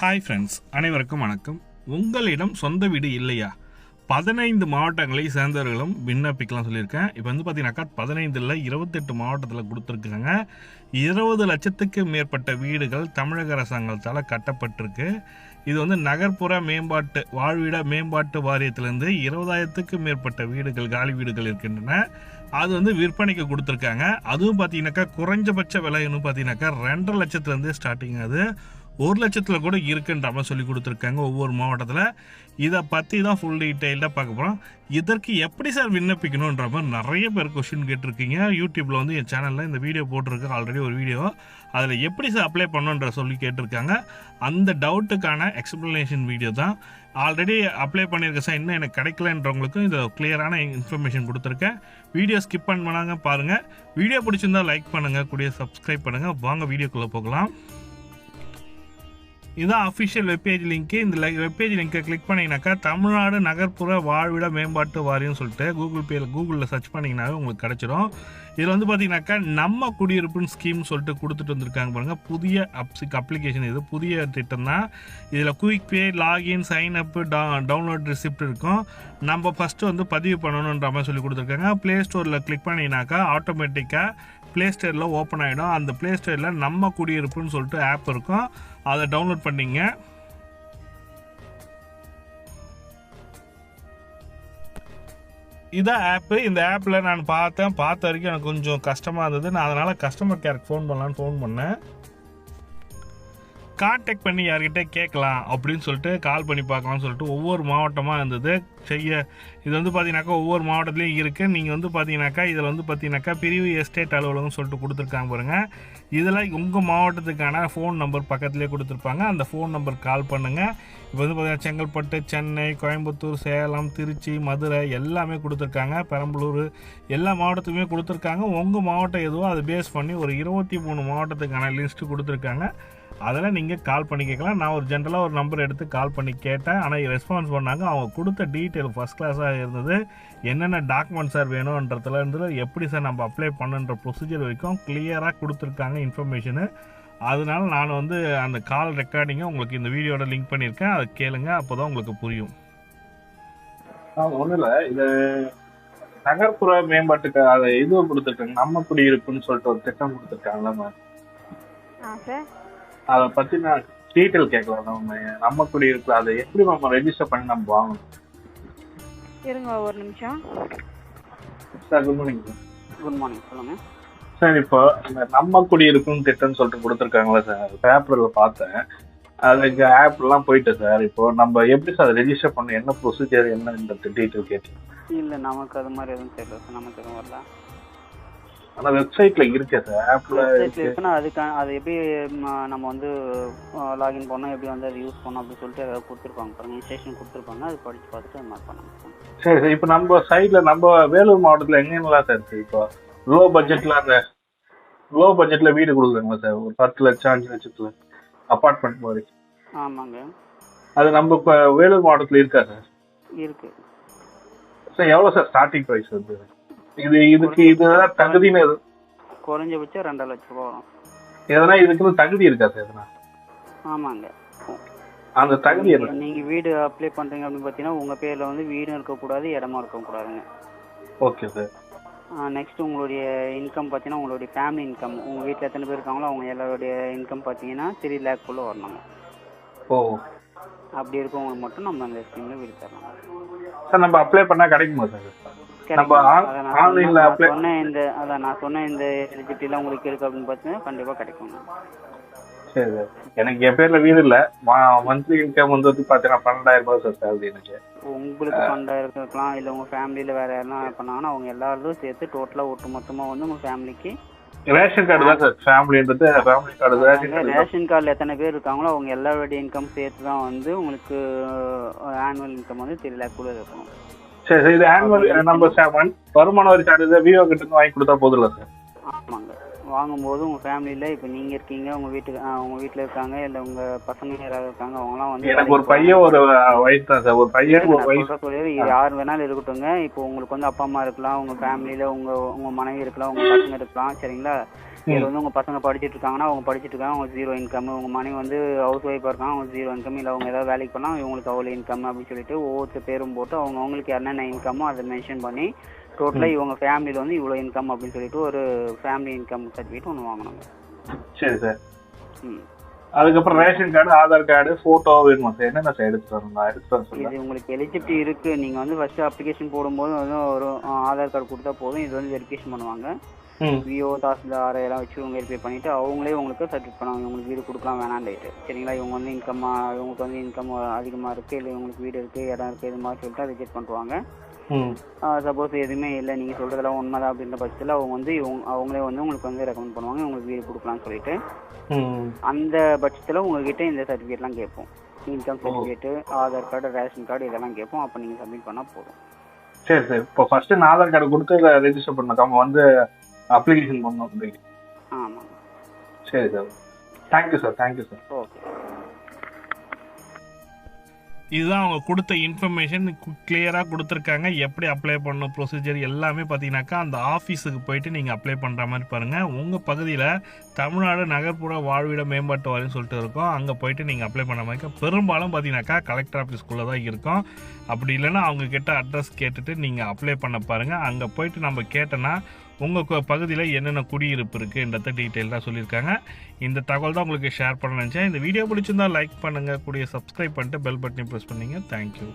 Hi friends அனைவருக்கும் வணக்கம். உங்களிடம் சொந்த வீடு இல்லையா? பதினைந்து மாவட்டங்களை சேர்ந்தவர்களும் விண்ணப்பிக்கலாம் சொல்லியிருக்கேன். இப்போ வந்து பார்த்தீங்கன்னாக்கா பதினைந்தில் இருபத்தெட்டு மாவட்டத்தில் கொடுத்துருக்காங்க. இருபது லட்சத்துக்கு மேற்பட்ட வீடுகள் தமிழக அரசாங்கத்தால் கட்டப்பட்டிருக்கு. இது வந்து நகர்ப்புற மேம்பாட்டு வாழ்விட மேம்பாட்டு வாரியத்திலேருந்து இருபதாயிரத்துக்கு மேற்பட்ட வீடுகள் காலி வீடுகள் இருக்கின்றன. அது வந்து விற்பனைக்கு கொடுத்துருக்காங்க. அதுவும் பார்த்தீங்கன்னாக்கா குறைஞ்சபட்ச விலைன்னு பார்த்தீங்கன்னாக்கா ரெண்டரை லட்சத்துலேருந்து ஸ்டார்டிங் அது ஒரு லட்சத்தில் கூட இருக்குன்ற மாதிரி சொல்லி கொடுத்துருக்காங்க ஒவ்வொரு மாவட்டத்தில். இதை பற்றி தான் ஃபுல் டீட்டெயில்டாக பார்க்க போகிறோம் இதற்கு எப்படி சார் விண்ணப்பிக்கணுன்ற மாதிரி நிறைய பேர் கொஷின் கேட்டிருக்கீங்க. யூடியூப்பில் வந்து என் சேனலில் இந்த வீடியோ போட்டிருக்கு ஆல்ரெடி ஒரு வீடியோ அதில் எப்படி சார் அப்ளை பண்ணுன்ற சொல்லி கேட்டிருக்காங்க. அந்த டவுட்டுக்கான எக்ஸ்ப்ளனேஷன் வீடியோ தான். ஆல்ரெடி அப்ளை பண்ணியிருக்க சார் இன்னும் எனக்கு கிடைக்கலன்றவங்களுக்கும் இது கிளியரான இன்ஃபர்மேஷன் கொடுத்துருக்கேன். வீடியோ ஸ்கிப் பண்ணாங்க பாருங்கள் வீடியோ பிடிச்சிருந்தா லைக் பண்ணுங்கள் கூடிய சப்ஸ்கிரைப் பண்ணுங்கள் வாங்க வீடியோக்குள்ளே போகலாம். இதுதான் அஃபிஷியல் வெப்பேஜ் லிங்க்கு இந்த வெப்பேஜ் லிங்கை கிளிக் பண்ணிங்கனாக்கா தமிழ்நாடு நகர்ப்புற வாழ்விட மேம்பாட்டு வாரியம் சொல்லிட்டு கூகுள் பேயில் கூகுளில் சர்ச் பண்ணிங்கனாவே உங்களுக்கு கிடச்சிரும். இதில் வந்து பார்த்தீங்கன்னாக்கா நம்ம குடியிருப்புன்னு ஸ்கீம் சொல்லிட்டு கொடுத்துட்டு வந்திருக்காங்க பாருங்கள் புதிய அப்சிக் அப்ளிகேஷன் இது. புதிய திட்டம் தான். இதில் quick pay login sign up download receipt இருக்கும். நம்ம ஃபஸ்ட்டு வந்து பதிவு பண்ணணுன்ற மாதிரி சொல்லி கொடுத்துருக்காங்க. ப்ளே ஸ்டோரில் கிளிக் பண்ணிங்கனாக்கா ஆட்டோமேட்டிக்காக ப்ளே ஸ்டோரில் ஓப்பன் ஆகிடும் அந்த ப்ளே ஸ்டோரில் நம்ம குடியிருப்புன்னு சொல்லிட்டு ஆப் இருக்கும். அதை டவுன்லோட் பண்ணிங்க. இதான் ஆப்பு இந்த ஆப்பில் நான் பார்த்தேன். பார்த்த வரைக்கும் எனக்கு கொஞ்சம் கஷ்டமாக இருந்தது. நான் அதனால் கஸ்டமர் கேருக்கு ஃபோன் பண்ணலான்னு ஃபோன் பண்ணேன். கான்டாக்ட் பண்ணி யார்கிட்ட கேட்கலாம் அப்படின்னு சொல்லிட்டு கால் பண்ணி பார்க்கலாம்னு சொல்லிட்டு ஒவ்வொரு மாவட்டமாக இருந்தது. செய்ய இது வந்து பார்த்தீங்கன்னாக்கா ஒவ்வொரு மாவட்டத்துலேயும் இருக்குது நீங்கள் வந்து பார்த்தீங்கன்னாக்கா இதில் வந்து பார்த்தீங்கன்னாக்கா பிரிவு எஸ்டேட் அலுவலகம் சொல்லிட்டு கொடுத்துருக்காங்க பாருங்கள் இதில் உங்கள் மாவட்டத்துக்கான ஃபோன் நம்பர் பக்கத்துலேயே கொடுத்துருப்பாங்க. அந்த ஃபோன் நம்பர் கால் பண்ணுங்கள் இப்போ வந்து பார்த்தீங்கன்னா செங்கல்பட்டு சென்னை கோயம்புத்தூர் சேலம் திருச்சி மதுரை எல்லாமே கொடுத்துருக்காங்க. பெரம்பலூர் எல்லா மாவட்டத்துக்குமே கொடுத்துருக்காங்க. உங்கள் மாவட்டம் எதுவோ அதை பேஸ் பண்ணி ஒரு இருபத்தி மூணு மாவட்டத்துக்கான லிஸ்ட்டு கொடுத்துருக்காங்க. அதில் நீங்கள் கால் பண்ணி கேட்கலாம். நான் ஒரு ஜென்ரலாக ஒரு நம்பர் எடுத்து கால் பண்ணி கேட்டேன். ஆனால் ரெஸ்பான்ஸ் பண்ணாங்க. அவங்க கொடுத்த டீட்டெயில் ஃபஸ்ட் கிளாஸாக இருந்தது. என்னென்ன டாக்குமெண்ட் சார் வேணுன்றதுல இருந்து எப்படி சார் நம்ம அப்ளை பண்ணுன்ற ப்ரொசீஜர் வரைக்கும் கிளியராக கொடுத்துருக்காங்க இன்ஃபர்மேஷனு அதனால நான் வந்து அந்த கால் ரெக்கார்டிங்கை உங்களுக்கு இந்த வீடியோட லிங்க் பண்ணியிருக்கேன். அதை கேளுங்க. அப்போ தான் உங்களுக்கு புரியும். ஒன்றும் இல்லை. இது நகர்ப்புற மேம்பாட்டுக்கு அதை இது கொடுத்துருக்காங்க? நம்ம குடியிருப்புன்னு சொல்லிட்டு ஒரு திட்டம் கொடுத்துருக்காங்கல்ல மேம் அதை பற்றி நான் டீட்டெயில் கேட்கலாம். நம்ம நம்ம குடியிருப்பு அதை எப்படி நம்ம ரெஜிஸ்டர் பண்ணி நம்ம வாங்கணும்? இருங்க ஒரு நிமிஷம். Sir good morning sir good morning சொல்லுங்க. சார் இப்போ இந்த நம்ம குடியிருப்புன்னு திட்டம்னு சொல்லிட்டு கொடுத்துருக்காங்களா சார் பேப்பரில் பார்த்தேன். அதுக்கு ஆப்லாம் போயிட்டு சார் இப்போ நம்ம எப்படி சார் ரெஜிஸ்டர் பண்ண என்ன ப்ரொசீஜர் என்னன்றது டீட்டெயில் கேட்டேன். இல்லை நமக்கு அது மாதிரி எதுவும் தெரியல சார் நமக்கு எதுவும் வரல. ஆனால் வெப்சைட்டில் இருக்கே சார் வெப்சைட்ல இருக்குன்னா அதுக்கான அது எப்படி நம்ம வந்து லாகின் பண்ணோம் எப்படி வந்து அதை யூஸ் பண்ணோம் அப்படின்னு சொல்லிட்டு ஏதாவது கொடுத்துருப்பாங்க. பாருங்க இன்ஸ்ட்ரக்ஷன் கொடுத்துருப்பாங்க. அது படிச்சு பார்த்துட்டு அது மாதிரி பண்ணணும். சரி சரி. இப்போ நம்ம சைடில் நம்ம வேலூர் மாவட்டத்தில் எங்கெங்கெல்லாம் சார் இருக்கு? இப்போ லோ பட்ஜெட்டில் அந்த லோ பட்ஜெட்டில் வீடு கொடுக்குறாங்களா சார் ஒரு பத்து லட்சம் அஞ்சு லட்சத்தில் அப்பார்ட்மெண்ட் மாதிரி. ஆமாங்க. அது நம்ம இப்போ வேலூர் மாவட்டத்தில் இருக்கா சார் இருக்கு. சார் எவ்வளோ சார் ஸ்டார்டிங் ப்ரைஸ் வந்து? இது இதுக்கு இதுதான் தகுதின்னு எது? குறைஞ்சபட்சம் ரெண்டரை லட்ச ரூபா வரும். எதனா இதுக்குன்னு தகுதி இருக்கா சார் எதனா? ஆமாங்க. அந்த தகுதி நீங்க வீடு அப்ளை பண்றீங்க அப்படின்னு பார்த்தீங்கன்னா உங்க பேர்ல வந்து வீடும் இருக்கக்கூடாது இடமும் இருக்கக்கூடாதுங்க. ஓகே சார் நெக்ஸ்ட் உங்களுடைய இன்கம் பார்த்தீங்கன்னா உங்களுடைய ஃபேமிலி இன்கம் உங்கள் வீட்டில் எத்தனை பேர் இருக்காங்களோ அவங்க எல்லாருடைய இன்கம் பார்த்தீங்கன்னா த்ரீ லேக்குள்ளே வரணுங்க. ஓ. அப்படி இருக்கவங்களுக்கு மட்டும் நம்ம அந்த ஸ்கீமில் வீடு தரலாம் சார் நம்ம அப்ளை பண்ணால் கிடைக்குமா சார் கிடைக்கும். சொன்ன- இந்த அதான் நான் சொன்ன இந்த எலிஜிபிலிட்டிலாம் உங்களுக்கு இருக்கு அப்படின்னு பார்த்தீங்கன்னா கண்டிப்பாக கிடைக்குங்க சரி எனக்கு என் பேரில் வீடு இல்லை. மந்த்லி இன்கம் வந்து பார்த்தீங்கன்னா பன்னெண்டாயிரம் ரூபாய் சார் சேலரி எனக்கு. உங்களுக்கு இருக்கலாம். இல்லை உங்கள் ஃபேமிலியில் வேறு யாரெல்லாம் பண்ணாங்கன்னா அவங்க எல்லாரும் சேர்த்து டோட்டலாக ஒட்டு மொத்தமாக வந்து உங்கள் ஃபேமிலிக்கு ரேஷன் கார்டு தான் சார். ஃபேமிலின்றது ஃபேமிலி கார்டு ரேஷன் கார்டு தான். ரேஷன் கார்டில் எத்தனை பேர் இருக்காங்களோ அவங்க எல்லாருடைய இன்கம் சேர்த்து தான் வந்து உங்களுக்கு ஆனுவல் இன்கம் வந்து த்ரீ லேக் கூட இருக்கணும் சரி இது ஆனுவல் நம்ம ச- மந்த் வருமான வரி சார்ஜ் விவோ கிட்ட இருந்து வாங்கி கொடுத்தா போதும்ல சார்? ஆமாங்க. வாங்கும்போது உங்கள் ஃபேமிலியில் இப்போ நீங்கள் இருக்கீங்க உங்கள் வீட்டுக்கு உங்கள் வீட்டில் இருக்காங்க இல்லை உங்கள் பசங்க யாராவது இருக்காங்க அவங்களாம் வந்து எனக்கு ஒரு பையன் ஒரு வயசு தான் சார் ஒரு பையன் ஒரு வயசு சொல்லி யார் வேணாலும் இருக்கட்டுங்க இப்போ உங்களுக்கு வந்து அப்பா அம்மா இருக்கலாம் உங்க ஃபேமிலியில உங்க உங்க மனைவி இருக்கலாம் உங்க பசங்க இருக்கலாம் சரிங்களா? இதுல வந்து உங்க பசங்க படிச்சிட்டு இருக்காங்கன்னா அவங்க படிச்சிட்டு இருக்காங்க அவங்க ஜீரோ இன்கம் உங்க மனைவி வந்து ஹவுஸ் ஒய்ஃபா இருக்காங்க அவங்க ஜீரோ இன்கம் இல்ல அவங்க ஏதாவது வேலைக்கு போனா இவங்களுக்கு அவ்வளோ இன்கம் அப்படின்னு சொல்லிட்டு ஒவ்வொருத்தர் பேரும் போட்டு அவங்க அவங்களுக்கு என்னென்ன இன்கமோ அதை மென்ஷன் பண்ணி டோட்டலா இவங்க ஃபேமிலியில வந்து இவ்வளோ இன்கம் அப்படின்னு சொல்லிட்டு ஒரு ஃபேமிலி இன்கம் சர்டிஃபிகேட் ஒன்று வாங்கணுங்க. சரி சார் ம். அதுக்கப்புறம் ration card Aadhaar card photo வேணுமா சார் என்னென்ன சார் எடுத்து வரணும் எடுத்து வர இது உங்களுக்கு எலிஜிபிலிட்டி இருக்கு. நீங்க வந்து ஃபர்ஸ்ட் அப்ளிகேஷன் போடும்போது வந்து ஒரு ஆதார் கார்டு கொடுத்தா போதும். இது வந்து வெரிஃபிகேஷன் பண்ணுவாங்க. விஓ தாசில்தார் எல்லாம் வச்சு இவங்க வெரிஃபை பண்ணிட்டு அவங்களே உங்களுக்கு சர்டிஃபிகேட் பண்ணுவாங்க. இவங்களுக்கு வீடு கொடுக்கலாம் வேணாம்ட்டு சரிங்களா? இவங்க வந்து இன்கம் இவங்களுக்கு வந்து இன்கம் அதிகமாக இருக்குது இல்லை இவங்களுக்கு வீடு இருக்குது இடம் இருக்குது இது மாதிரி சொல்லிட்டு ரிஜெக்ட் பண்ணுவாங்க சப்போஸ் எதுவுமே இல்லை நீங்கள் சொல்கிறதெல்லாம் உண்மைதான் அப்படின்ற பட்சத்தில் அவங்க வந்து இவங்க அவங்களே வந்து உங்களுக்கு வந்து ரெக்கமெண்ட் பண்ணுவாங்க உங்களுக்கு வீடு கொடுக்கலாம்னு சொல்லிட்டு. அந்த பட்சத்தில் உங்ககிட்ட இந்த சர்டிஃபிகேட்லாம் கேட்போம். Income certificate Aadhaar card ration card இதெல்லாம் கேட்போம். அப்போ நீங்கள் சப்மிட் பண்ணால் போதும். சரி சார். இப்போ ஃபர்ஸ்ட் நான் ஆதார் கார்டு கொடுத்து ரெஜிஸ்டர் பண்ண அவங்க வந்து அப்ளிகேஷன் பண்ணணும் அப்படின்னு. ஆமாங்க. சரி sir. Thank you sir thank you sir okay இதுதான் அவங்க கொடுத்த இன்ஃபர்மேஷன் கிளியராக கொடுத்துருக்காங்க. எப்படி அப்ளை பண்ணணும் ப்ரொசீஜர் எல்லாமே பார்த்தீங்கன்னாக்கா அந்த ஆஃபீஸுக்கு போயிட்டு நீங்கள் அப்ளை பண்ணுற மாதிரி பாருங்கள் உங்கள் பகுதியில் தமிழ்நாடு நகர்ப்புற வாழ்விட மேம்பாட்டு வாரியம் சொல்லிட்டு இருக்கோம். அங்கே போயிட்டு நீங்கள் அப்ளை பண்ண மாதிரி பெரும்பாலும் பார்த்தீங்கன்னாக்கா கலெக்டர் ஆஃபீஸ்க்குள்ளே தான் இருக்கும். அப்படி இல்லைன்னா அவங்கக்கிட்ட அட்ரஸ் கேட்டுட்டு நீங்கள் அப்ளை பண்ண பாருங்கள் அங்கே போயிட்டு நம்ம கேட்டோன்னா உங்கள் பகுதியில் என்னென்ன குடியிருப்பு இருக்குன்றத டீட்டெயிலாக சொல்லியிருக்காங்க. இந்த தகவல் தான் உங்களுக்கு ஷேர் பண்ண நினச்சேன். இந்த வீடியோ பிடிச்சிருந்தா லைக் பண்ணுங்கள் கூடிய சப்ஸ்கிரைப் பண்ணிட்டு பெல் பட்டனை ப்ரெஸ் பண்ணிங்க. தேங்க்யூ